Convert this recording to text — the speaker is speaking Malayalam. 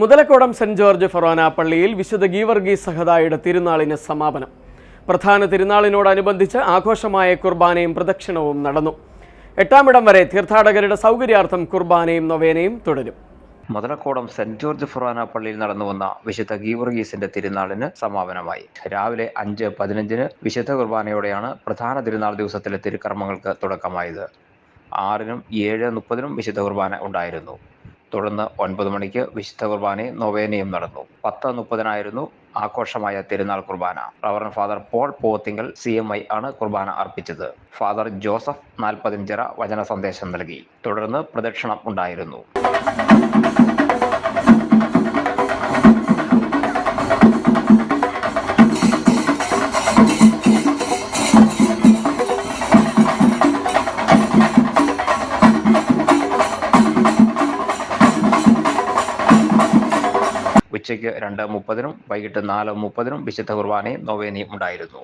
മുതലക്കോടം സെന്റ് ജോർജ് ഫൊറോന പള്ളിയിൽ വിശുദ്ധ ഗീവർഗീസ് സഹദായുടെ തിരുനാളിന് സമാപനം. പ്രധാന തിരുനാളിനോടനുബന്ധിച്ച് ആഘോഷമായ കുർബാനയും പ്രദക്ഷിണവും നടന്നു. എട്ടാമിടം വരെ തീർത്ഥാടകരുടെ സൗകര്യാർത്ഥം കുർബാനയും നൊവേനയും തുടരും. മുതലക്കോടം സെന്റ് ജോർജ് ഫുറാന പള്ളിയിൽ നടന്നു വന്ന വിശുദ്ധ ഗീവർഗീസിന്റെ തിരുനാളിന് സമാപനമായി. രാവിലെ അഞ്ച് പതിനഞ്ചിന് വിശുദ്ധ കുർബാനയോടെയാണ് പ്രധാന തിരുനാൾ ദിവസത്തിലെ തിരുക്കർമ്മങ്ങൾക്ക് തുടക്കമായത്. ആറിനും ഏഴ് മുപ്പതിനും വിശുദ്ധ കുർബാന ഉണ്ടായിരുന്നു. തുടർന്ന് ഒൻപത് മണിക്ക് വിശുദ്ധ കുർബാനയും നൊവേനയും നടന്നു. പത്ത് മുപ്പതിനായിരുന്നു ആഘോഷമായ തിരുനാൾ കുർബാന. Reverend father Paul Pothinkal C M I ആണ് കുർബാന അർപ്പിച്ചത്. ഫാദർ ജോസഫ് നാൽപ്പതിഞ്ചിറ വചന സന്ദേശം നൽകി. തുടർന്ന് പ്രദക്ഷിണം ഉണ്ടായിരുന്നു. ഉച്ചയ്ക്ക് രണ്ട് മുപ്പതിനും വൈകിട്ട് നാല് മുപ്പതിനും വിശുദ്ധ കുർബാനയും നൊവേനയും ഉണ്ടായിരുന്നു.